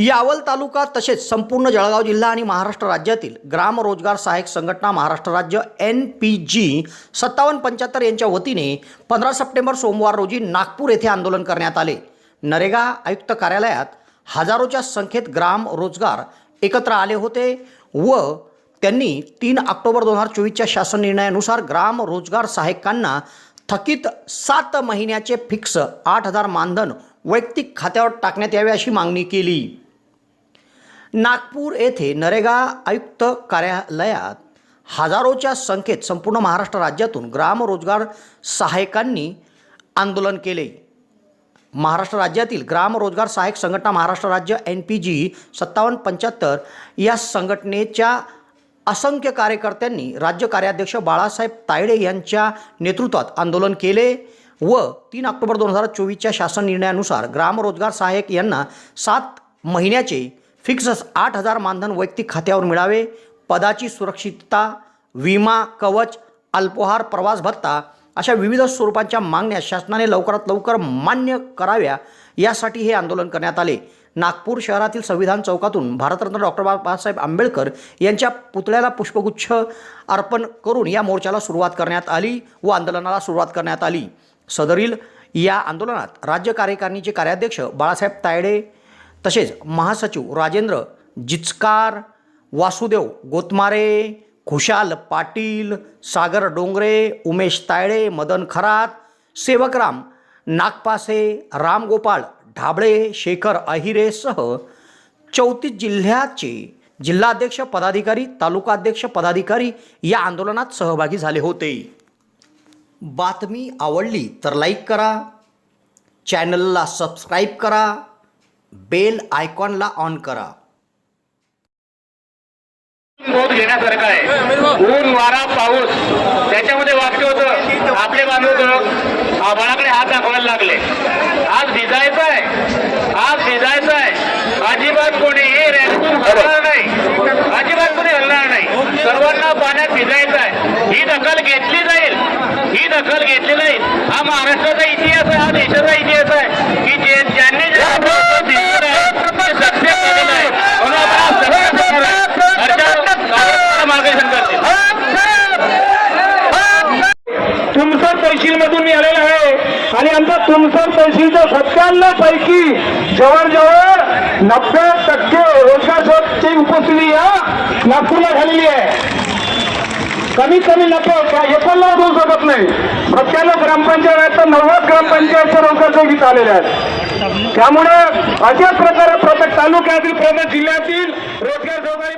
यावल तालुका तसेच संपूर्ण जळगाव जिल्हा आणि महाराष्ट्र राज्यातील ग्राम रोजगार सहाय्यक संघटना महाराष्ट्र राज्य एन पी जी सत्तावन्न पंच्याहत्तर यांच्या वतीने पंधरा सप्टेंबर सोमवार रोजी नागपूर येथे आंदोलन करण्यात आले. नरेगा आयुक्त कार्यालयात हजारोच्या संख्येत ग्राम रोजगार एकत्र आले होते व त्यांनी तीन ऑक्टोबर दोन हजार चोवीसच्या शासन निर्णयानुसार ग्राम रोजगार सहाय्यकांना थकीत सात महिन्याचे फिक्स आठ हजार मानधन वैयक्तिक खात्यावर टाकण्यात यावे अशी मागणी केली. नागपूर येथे नरेगा आयुक्त कार्यालयात हजारोच्या संख्येत संपूर्ण महाराष्ट्र राज्यातून ग्रामरोजगार सहायकांनी सहाय्यकांनी आंदोलन केले. महाराष्ट्र राज्यातील ग्रामरोजगार सहायक सहाय्यक संघटना महाराष्ट्र राज्य एन पी जी सत्तावन्न पंच्याहत्तर या संघटनेच्या असंख्य कार्यकर्त्यांनी राज्य कार्याध्यक्ष बाळासाहेब तायडे यांच्या नेतृत्वात आंदोलन केले व तीन ऑक्टोबर दोन हजार चोवीसच्या शासन निर्णयानुसार ग्रामरोजगार सहायक सहाय्यक यांना सात महिन्याचे फिक्स आठ हजार मानधन वैयक्तिक खात्यावर मिळावे पदाची सुरक्षितता विमा कवच अल्पोहार प्रवास भत्ता अशा विविध स्वरूपांच्या मागण्या शासनाने लवकरात लवकर मान्य कराव्या यासाठी हे आंदोलन करण्यात आले. नागपूर शहरातील संविधान चौकातून भारतरत्न डॉक्टर बाबासाहेब आंबेडकर यांच्या पुतळ्याला पुष्पगुच्छ अर्पण करून या मोर्चाला सुरुवात करण्यात आली व आंदोलनाला सुरुवात करण्यात आली. सदरील या आंदोलनात राज्य कार्यकारिणीचे कार्याध्यक्ष बाळासाहेब तायडे तसेच महासचिव राजेंद्र जिचकार वासुदेव गोतमारे खुशाल पाटील सागर डोंगरे उमेश तायडे मदन खरात सेवकराम नागपासे रामगोपाळ ढाबळे शेखर अहिरेसह चौतीस जिल्ह्याचे जिल्हाध्यक्ष पदाधिकारी तालुकाध्यक्ष पदाधिकारी या आंदोलनात सहभागी झाले होते. बातमी आवडली तर लाईक करा. चॅनलला सबस्क्राईब करा. बेल आयकॉनला ऑन करा. बोध घेण्यासारखं आहे. ऊन वारा पाऊस त्याच्यामध्ये वाक्य होतं. आपले बांधव आभाळाकडे हात दाखवायला लागले. आज भिजायचं आहे. आज भिजायचं आहे. अजिबात कोणीही रेल्वे हलणार नाही. अजिबात कोणी हलणार नाही. सर्वांना पाण्यात भिजायचं आहे. ही दखल घेतली जाईल. ही दखल घेतली जाईल. हा महाराष्ट्राचा इतिहास आहे. हा देशाचा इतिहास आहे की जे ज्यांनी जे आपलं दिलेलं आहे, ते सत्य केलेलं आहे म्हणून आपण आज सगळं करणार आहे. घरच्या मार्गदर्शन करतील तुमसर तहसील मधून मी आलेलो आहे. आणि आमचा तुमसर तहसीलच्या सत्त्याण्णव पैकी जवळजवळ नब्बे टक्के रोजगारची उपस्थिती या नागपूरला झालेली आहे. कमीत कमी नफा का होऊ शकत नाही. सत्त्याण्णव ग्रामपंचायत आहेत तर नव्वद ग्रामपंचायतच्या रोजगारचे गीत आलेल्या आहेत. त्यामुळे अशाच प्रकारे प्रत्येक तालुक्यातील प्रत्येक जिल्ह्यातील रोजगार सहकारी